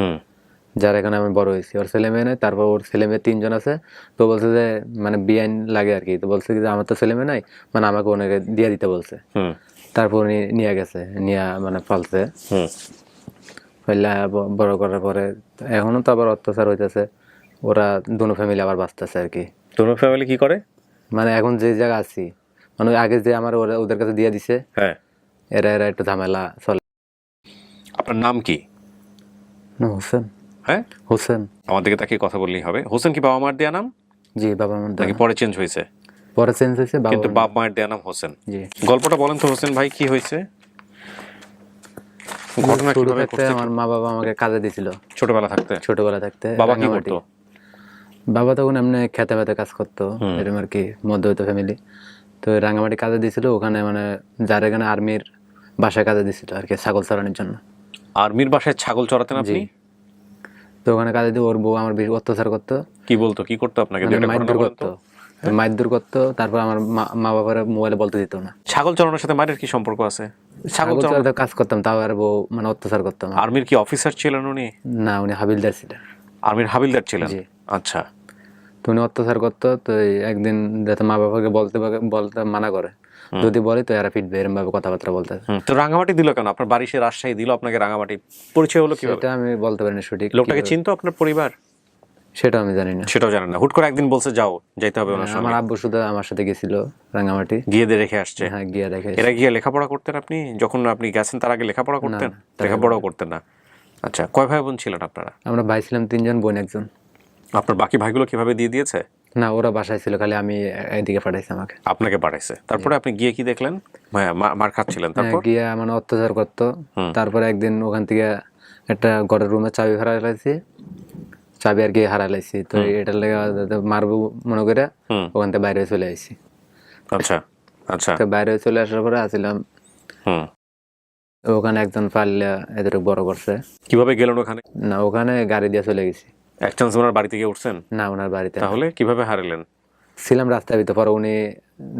হুম। যার এখানে আমি বড় হয়েছি। ওর ছেলে মেয়ে নাই তারপর ওর ছেলে মেয়ে তিনজন আছে। তো বলছে যে মানে বিআইন লাগে আর কি তো বলছে যে আমার তো ছেলে মেয়ে নাই মানে আমাকে ওনাকে দিয়ে দিতে বলছে। হুম। তারপর উনি নিয়ে গেছে নিয়ে মানে ফেললা বড় করার পরে এখনও তো আবার অত্যাচার হইতেছে। ওরা দুনো ফ্যামিলি আবার বাঁচতেছে আর কি তোমার ফ্যামিলি কি করে? মানে এখন যে জায়গা আছি মানে আগে যে আমার ওরা ওদের কাছে দিয়ে দিছে হ্যাঁ। এরা এরা একটু ঝামেলা চলে। আপনার নাম কি? না, হোসেন। হ্যাঁ? হোসেন। আমার দিকে কথা বললেই হবে। হোসেন কি বাবা মায়ের দেয়া নাম? জি বাবা আমার নাকি পরে চেঞ্জ হয়েছে? পরে চেঞ্জ হয়েছে কিন্তু বাপ মায়ের দেয়া নাম হোসেন। জি। গল্পটা বলেন তো হোসেন ভাই কি হয়েছে? ঘটনা কীভাবে আমার মা বাবা আমাকে কাজে দিছিল। ছোটবেলা থাকতে? ছোটবেলা থাকতে। বাবা কি। করতো? বাবা তখন এমনি খেতে বেতে কাজ করতো। এরকম আর কি মধ্যবিত্ত ফ্যামিলি তো রাঙামাটি কাজে দিছিল ওখানে মানে যার এখানে আর্মির বাসায় কাজে দিছিল আর কি ছাগল চড়ানোর জন্য। আর্মির বাসায় ছাগল চড়াতেন আপনি? তো ওখানে কাজে দিয়ে ওর বউ আমার বেশি অত্যাচার করতো। কি বলতো? কি করতো আপনাকে? মানে মারধর করতো। মারধর করতো তারপর আমার মা- বাবার মোবাইলে বলতে দিত না। ছাগল চড়ানোর সাথে মায়ের কি সম্পর্ক আছে? ছাগল চড়াতে কাজ করতাম তাও আর বউ মানে অত্যাচার করতাম আর্মির কি অফিসার ছিলেন উনি? না উনি হাবিলদার ছিলেন। আর্মির হাবিলদার ছিলেন। আচ্ছা। তো উনি অত্যাচার করতো তো একদিন যাতে মা বাবাকে বলতে বলতে মানা করে। যদি বলে তো এরা ফিটবে এরকম ভাবে কথাবার্তা বলতে তো রাঙামাটি দিল কেন? আপনার বাড়ি সে রাজশাহী দিল আপনাকে রাঙামাটি পরিচয় হলো কীভাবে? সেটা আমি বলতে পারিনি সঠিক লোকটাকে চিনতো আপনার পরিবার? সেটা আমি জানি না। সেটাও জানেন না। হুট করে একদিন বলছে যাও যাইতে হবে ওনার সঙ্গে। আমার আব্বু শুধু আমার সাথে গেছিল রাঙামাটি। গিয়ে দিয়ে রেখে আসছে? হ্যাঁ গিয়ে দেখে এরা গিয়ে লেখাপড়া করতেন আপনি? যখন আপনি গেছেন তার আগে লেখাপড়া করতেন? লেখাপড়াও করতেন না? আচ্ছা কয় ভাই বোন ছিলেন আপনারা? আমরা ভাই ছিলাম তিনজন বোন একজন। আপনার বাকি ভাইগুলো কীভাবে দিয়ে দিয়েছে? না ওরা বাসায় ছিল খালি আমি এদিকে পাঠাইছি আমাকে। আপনাকে পাঠাইছে। তারপরে আপনি গিয়ে কি দেখলেন? মার খাচ্ছিলেন হ্যাঁ, তারপর? গিয়ে মানে অত্যাচার করতো। তারপরে একদিন ওখান থেকে একটা ঘরের রুমে চাবি হারাই লাইছি। চাবি আর কি হারাই লাইছি। তো এটার লেগে মারবো মনে করে ওখান থেকে বাইরে চলে আসছি আচ্ছা আচ্ছা। তো বাইরে চলে আসার পরে আসছিলাম হুম। ওখানে একজন পারলে এদের বড় করছে। কীভাবে গেলেন ওখানে? না ওখানে গাড়ি দিয়ে চলে গেছি। এক চান্স ওনার বাড়ি থেকে উঠছেন? না ওনার বাড়িতে। তাহলে কীভাবে হারালেন? ছিলাম রাস্তার ভিতরে পরে উনি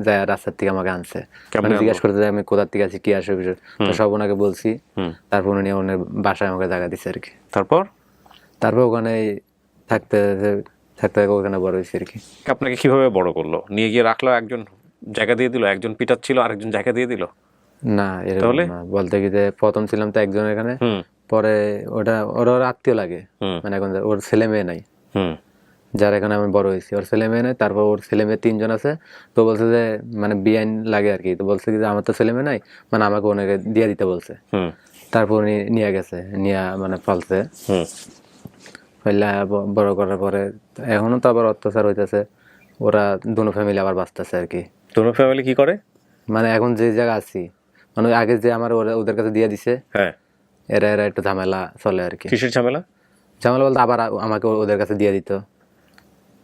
যায় রাস্তার থেকে আমাকে আনছে। মানে জিজ্ঞাসা করতে আমি কোথার থেকে আছি কি আসে বিষয়। তো সব ওনাকে বলছি। তারপর উনি ওনার বাসায় আমাকে জায়গা দিচ্ছে আর কি। তারপর? তারপর ওখানে থাকতে থাকতে ওখানে বড় হয়েছে আর কি। আপনাকে কীভাবে বড় করল? নিয়ে গিয়ে রাখল একজন জায়গা দিয়ে দিল একজন পিটাচ্ছিল আরেকজন জায়গা দিয়ে দিল? না এরকম? বলতে কি যে প্রথম ছিলাম তো একজন এখানে। পরে ওটা ওর ওর আত্মীয় লাগে। মানে এখন ওর ছেলে মেয়ে নাই। যার এখানে আমি বড় হয়েছি। ওর ছেলে মেয়ে নাই তারপর ওর ছেলে মেয়ে তিনজন আছে। তো বলছে যে মানে বিআইন লাগে আর কি। তো বলছে যে আমার তো ছেলে মেয়ে নাই মানে আমাকে ওনাকে দিয়ে দিতে বলছে। তারপর উনি নিয়ে গেছে নিয়ে মানে ফলছে ফেললা বড় করার পরে এখনও তো আবার অত্যাচার হইতেছে। ওরা দুনো ফ্যামিলি আবার বাঁচতেছে আর কি। তোমার ফ্যামিলি কি করে? মানে এখন যে জায়গা আছি মানে আগে যে আমার ওরা ওদের কাছে দিয়ে দিছে হ্যাঁ। এরা এরা একটু ঝামেলা চলে আর কি। কিসের ঝামেলা? ঝামেলা বলতে আবার আমাকে ওদের কাছে দিয়ে দিত।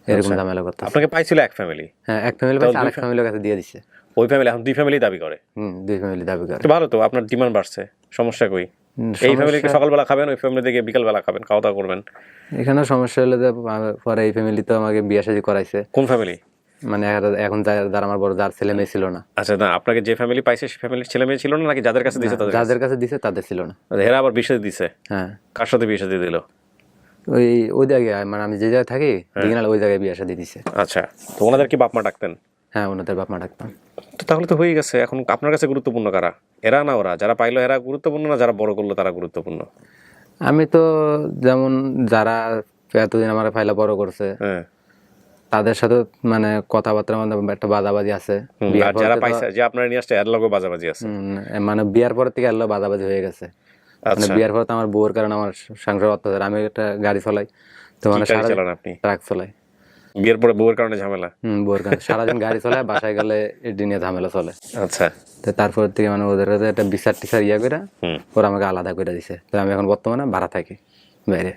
এরকম ঝামেলা করতে আপনাকে পাইছিল এক ফ্যামিলি হ্যাঁ এক ফ্যামিলি পাইছে আরেক ফ্যামিলির কাছে দিয়ে দিছে। ওই ফ্যামিলি এখন দুই ফ্যামিলি দাবি করে? হুম দুই ফ্যামিলি দাবি করে। ভালো তো আপনার ডিমান্ড বাড়ছে। সমস্যা কই? এই ফ্যামিলিকে সকালবেলা খাবেন ওই ফ্যামিলি থেকে বিকালবেলা খাবেন খাওয়া দাওয়া করবেন? এখানে সমস্যা হলো যে পরে এই ফ্যামিলি তো আমাকে বিয়ে শাদী করাইছে। কোন ফ্যামিলি মানে এখন যার আমার বড় যার ছেলে মেয়ে ছিল না। আচ্ছা না আপনাকে যে ফ্যামিলি পাইছে সেই ফ্যামিলির ছেলে মেয়ে ছিল না নাকি যাদের কাছে তাদের যাদের কাছে? দিছে তাদের ছিল না। এরা আবার বিয়ে দিছে? হ্যাঁ। কার সাথে বিয়ে শাদী দিল? ওই ওই জায়গায় মানে আমি যে জায়গায় থাকি দিঘিনাল ওই জায়গায় বিয়ে শাদী দিছে। আচ্ছা তো ওনাদের কি বাপ মা ডাকতেন? হ্যাঁ ওনাদের বাপ মা ডাকতাম। তো তাহলে তো হয়ে গেছে এখন আপনার কাছে গুরুত্বপূর্ণ কারা? এরা না ওরা? যারা পাইলো এরা গুরুত্বপূর্ণ না যারা বড় করল তারা গুরুত্বপূর্ণ? আমি তো যেমন যারা এতদিন আমার ফাইলা বড় করছে হ্যাঁ। তাদের সাথে মানে কথাবার্তার মধ্যে একটা বাজাবাজি আছে। যারা পাইছে যে আপনার নিয়ে আসছে এর লগে বাজাবাজি আছে। মানে বিয়ার পর থেকে আল্লাহ বাজাবাজি হয়ে গেছে। মানে আচ্ছা। বিয়ার পর তো আমার বউর কারণে আমার সংসার অত্যাচার। আমি একটা গাড়ি চলাই তো মানে সারা চালান আপনি? ট্রাক চলাই। বিয়ের পরে বউয়ের কারণে ঝামেলা? হম বউর কারণে। সারাদিন গাড়ি চলায় বাসায় গেলে এটি নিয়ে ঝামেলা চলে। আচ্ছা। তো তারপর থেকে মানে ওদের কাছে একটা বিচার টিচার ইয়ে করে ওরা আমাকে আলাদা করে দিছে। তো আমি এখন বর্তমানে ভাড়া থাকি বাইরে।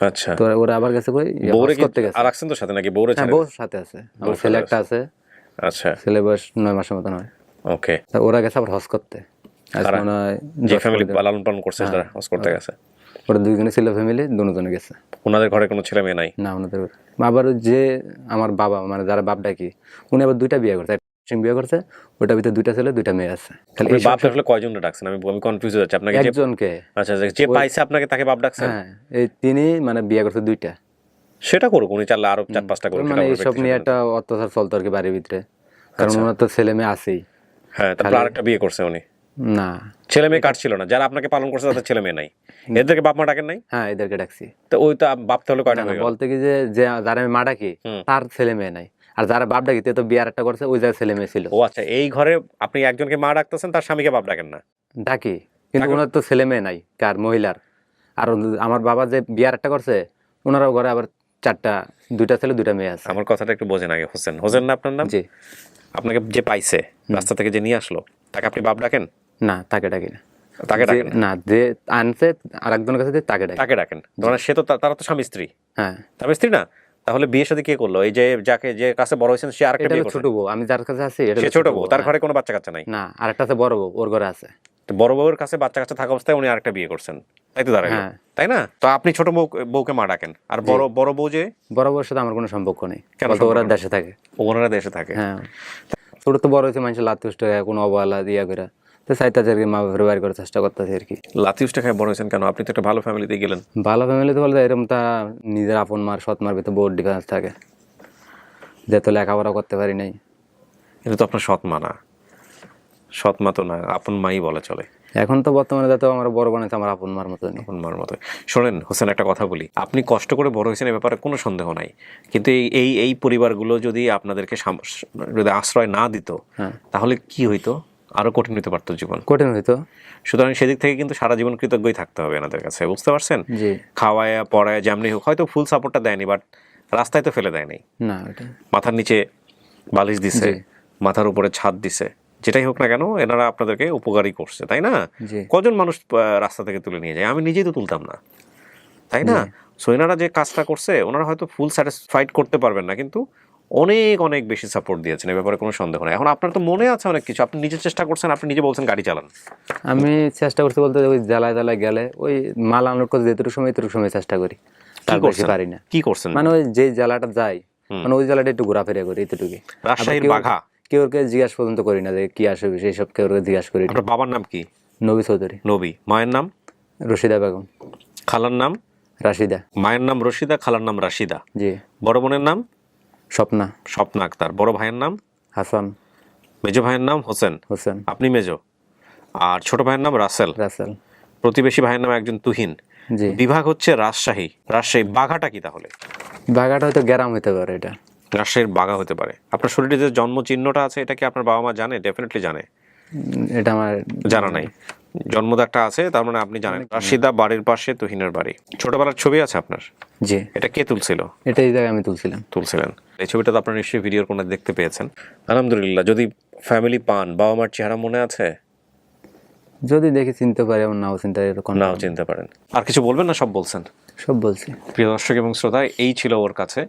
আচ্ছা। তো ওরা আবার গেছে কই? বউরে করতে গেছে। আর রাখছেন তো সাথে নাকি? বউরে হ্যাঁ বউর সাথে আছে। আমার ছেলে একটা আছে। আচ্ছা। ছেলে বয়স নয় মাসের মতো নয়। ওকে। ওরা গেছে আবার হজ করতে। মনে হয় যে ফ্যামিলি লালন পালন করছে তারা হজ করতে গেছে। ওরা দুইজনে ছিল ফ্যামিলি দুজনে গেছে। ওনাদের ঘরে কোনো ছেলে মেয়ে নাই? না ওনাদের আবার যে আমার বাবা মানে যারা বাপ ডাকি উনি আবার দুইটা বিয়ে করছে। সিং বিয়ে করছে ওটার ভিতরে দুইটা ছেলে দুইটা মেয়ে আছে। খালি এই বাপ আসলে কয়জন ডাকছেন? আমি আমি কনফিউজ হয়ে যাচ্ছি। আপনাকে একজনকে। আচ্ছা আচ্ছা, যে পাইছে আপনাকে তাকে বাপ ডাকছেন? হ্যাঁ এই তিনি মানে বিয়ে করছে দুইটা। সেটা করুক উনি চাইলে আরও চার পাঁচটা করুক মানে এইসব নিয়ে একটা অত্যাচার চলতো আর কি বাড়ির ভিতরে। কারণ ওনার তো ছেলে মেয়ে আছেই। হ্যাঁ তারপর আরেকটা বিয়ে করছে উনি। না। ছেলে মেয়ে কাটছিল না যারা আপনাকে পালন করছে তাদের ছেলে মেয়ে নাই। এদেরকে বাপ মা ডাকেন নাই? হ্যাঁ এদেরকে ডাকছি। তো ওই তো বাপ তাহলে কয়টা বলতে কি যে যারা আমি মা ডাকি তার ছেলে মেয়ে নাই। আর যারা বাপ ডাকি তো বিয়ার একটা করছে ওই যার ছেলে মেয়ে ছিল। ও আচ্ছা এই ঘরে আপনি একজনকে মা ডাকতেছেন তার স্বামীকে বাপ ডাকেন না? ডাকি কিন্তু ওনার তো ছেলে মেয়ে নাই কার মহিলার। আর আমার বাবা যে বিয়ার একটা করছে ওনারাও ঘরে আবার চারটা দুইটা ছেলে দুইটা মেয়ে আছে। আমার কথাটা একটু বোঝেন আগে হোসেন। হোসেন না আপনার নাম? জি। আপনাকে যে পাইছে রাস্তা থেকে যে নিয়ে আসলো তাকে আপনি বাপ ডাকেন? না তাকে ডাকি না। তাকে ডাকেন না? যে আনছে আর একজনের কাছে তাকে ডাকি। তাকে ডাকেন। মানে সে তো তারা তো স্বামী স্ত্রী। হ্যাঁ। স্বামী স্ত্রী না? তাহলে বিয়ে সাথে কে করল? এই যে যাকে যে কাছে বড় হয়েছেন সে আরেকটা বিয়ে ছোট বউ আমি যার কাছে আছি এটা সে ছোট বউ তার। ঘরে কোনো বাচ্চা কাচ্চা নাই? না আরেকটা আছে বড় বউ ওর ঘরে আছে। তো বড় বউয়ের কাছে বাচ্চা কাচ্চা থাকা অবস্থায় উনি আরেকটা বিয়ে করছেন। তাই তো দাঁড়ায় হ্যাঁ। তাই না? তো আপনি ছোট বউ বউকে মা ডাকেন। আর বড় বড় বউ যে? বড় বউর সাথে আমার কোনো সম্পর্ক নেই। কেন ওরা দেশে থাকে। ওনারা দেশে থাকে। হ্যাঁ। ছোট তো বড় হয়েছে মানুষের লাতুষ্ট কোনো অবহেলা দিয়া করে তো চাইতেছে আর কি মা বাপের বাড়ি করার চেষ্টা করতেছে আর কি। লাথি উষ্টা খায় বড় হয়েছেন কেন? আপনি তো একটা ভালো ফ্যামিলিতে গেলেন। ভালো ফ্যামিলিতে বলতে এরকম তা নিজের আপন মার সৎ মার ভিতরে বহুত ডিফারেন্স থাকে। যেহেতু লেখাপড়া করতে পারি নাই। কিন্তু তো আপনার সৎ মা না। সৎ মা তো না আপন মাই বলা চলে। এখন তো বর্তমানে যাতে আমার বড় বানাইছে আমার আপন মার মতনই। আপন মার মতো শোনেন হোসেন একটা কথা বলি। আপনি কষ্ট করে বড় হয়েছেন এ ব্যাপারে কোনো সন্দেহ নাই। কিন্তু এই এই এই পরিবারগুলো যদি আপনাদেরকে যদি আশ্রয় না দিত হ্যাঁ। তাহলে কি হইতো? আরও কঠিন হইতে পারতো জীবন। কঠিন হইতো। সুতরাং সেদিক থেকে কিন্তু সারা জীবন কৃতজ্ঞই থাকতে হবে এনাদের কাছে বুঝতে পারছেন? জি। খাওয়ায় পড়ায় যেমনি হোক হয়তো ফুল সাপোর্টটা দেয়নি বাট রাস্তায় তো ফেলে দেয়নি। না মাথার নিচে বালিশ দিছে মাথার উপরে ছাদ দিছে যেটাই হোক না কেন এনারা আপনাদেরকে উপকারী করছে তাই না? কজন মানুষ রাস্তা থেকে তুলে নিয়ে যায়? আমি নিজেই তো তুলতাম না তাই না? সো এনারা যে কাজটা করছে ওনারা হয়তো ফুল স্যাটিসফাইড করতে পারবেন না কিন্তু অনেক অনেক বেশি সাপোর্ট দিয়েছেন এ ব্যাপারে কোনো সন্দেহ নেই। এখন আপনার তো মনে আছে অনেক কিছু আপনি নিজে চেষ্টা করছেন আপনি নিজে বলছেন গাড়ি চালান। আমি চেষ্টা করছি বলতে ওই জ্বালায় জ্বালায় গেলে ওই মাল আনলোড করতে যেটুকু সময় এতটুকু সময় চেষ্টা করি। তার বেশি পারি না। কি করছেন? মানে ওই যে জ্বালাটা যায় মানে ওই জ্বালাটা একটু ঘোরাফেরা করি এতটুকু রাজশাহীর বাঘা? কেউ ওকে জিজ্ঞাসা পর্যন্ত করি না যে কি আসবে সেই সব কেউ ওকে জিজ্ঞাসা করি। আপনার বাবার নাম কি? নবী চৌধুরী। নবী। মায়ের নাম? রশিদা বেগম। খালার নাম? রাশিদা। মায়ের নাম রশিদা খালার নাম রাশিদা। জি। বড় বোনের নাম? স্বপ্না। স্বপ্না আক্তার বড় ভাইয়ের নাম? হাসান। মেজো ভাইয়ের নাম হোসেন? হোসেন। আপনি মেজো। আর ছোট ভাইয়ের নাম রাসেল। রাসেল। প্রতিবেশী ভাইয়ের নাম একজন তুহিন। জি। বিভাগ হচ্ছে রাজশাহী। রাজশাহী বাঘাটা কি তাহলে? বাগাটা হয়তো গ্যারাম হইতে পারে এটা। রাজশাহীর বাঘা হতে পারে। আপনার শরীরে যে জন্ম চিহ্নটা আছে এটা কি আপনার বাবা মা জানে? ডেফিনেটলি জানে। এটা আমার জানা নাই। জন্মদাগটা আছে তার মানে আপনি জানেন। রাশিদা বাড়ির পাশে তুহিনের বাড়ি। ছোটবেলার ছবি আছে আপনার? জি। এটা কে তুলছিল? এটা এই আমি তুলছিলাম। তুলছিলেন। এই ছবিটা তো আপনার নিশ্চয়ই ভিডিওর কোনো দেখতে পেয়েছেন। আলহামদুলিল্লাহ যদি ফ্যামিলি পান বাবা মার চেহারা মনে আছে? যদি দেখে চিনতে পারে এমন নাও চিনতে এরকম নাও চিনতে পারেন। আর কিছু বলবেন না সব বলছেন? সব বলছি। প্রিয় দর্শক এবং শ্রোতা এই ছিল ওর কাছে।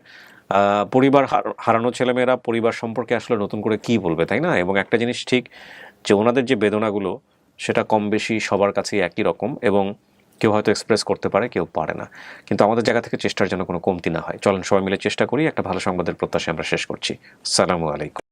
পরিবার হার- হারানো ছেলেমেয়েরা পরিবার সম্পর্কে আসলে নতুন করে কি বলবে তাই না? এবং একটা জিনিস ঠিক যে ওনাদের যে বেদনাগুলো সেটা কম বেশি সবার কাছেই একই রকম এবং কেউ হয়তো এক্সপ্রেস করতে পারে, কেউ পারে না। কিন্তু আমাদের জায়গা থেকে চেষ্টার যেন কোনো কমতি না হয়। চলেন সবাই মিলে চেষ্টা করি, একটা ভালো সংবাদের প্রত্যাশা আমরা শেষ করছি। সালামু আলাইকুম।